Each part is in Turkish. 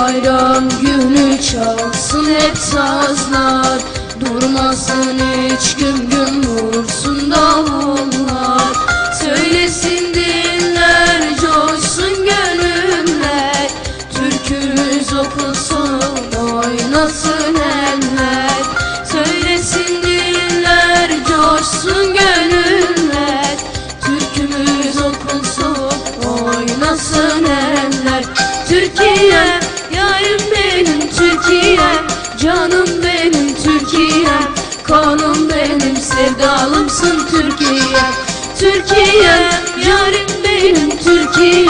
bayram günü çalsın hep sazlar. Durmasın hiç güm güm vursun davullar. Söylesin diller coşsun gönüller. Türkümüz okunsun oynasın eller Türkiye yarım benim Türkiye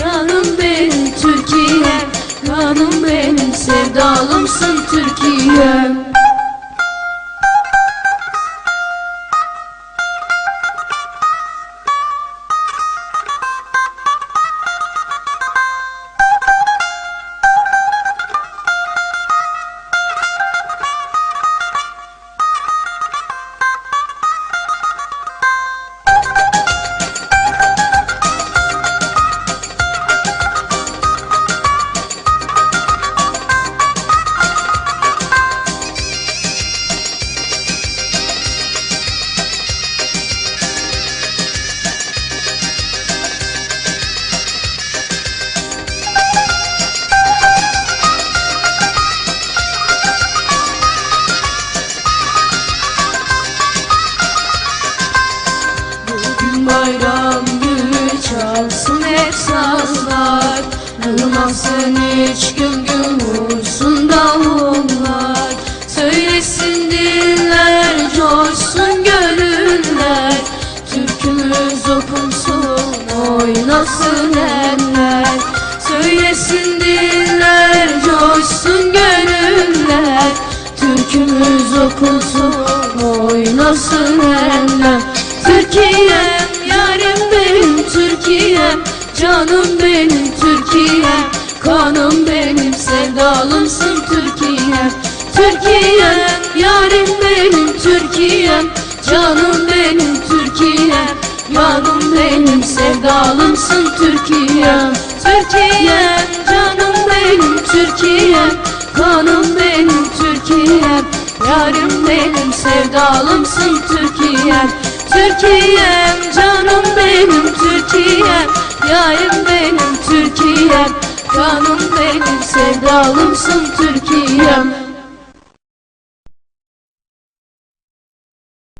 Canım benim Türkiye Kanım benim sevdalımsın Türkiye bayram günü çalsın hep sazlar Durmasın hiç güm güm vursun davullar Söylesin diller coşsun gönüller. Türkümüz okunsun oynasın eller Söylesin diller coşsun gönüller. Türkümüz okunsun oynasın eller Türkiye Canım benim Türkiye Kanım benim sevdalımsın Türkiye. Türkiye yarim benim Türkiye Canım benim Türkiye. Canım benim sevdalımsın Türkiye. Türkiye canım benim Türkiye Kanım benim Türkiye. Yarim benim sevdalımsın Türkiye. Türkiye canım benim Türkiye Yarim benim Türkiye Canım benim sevdalımsın Türkiye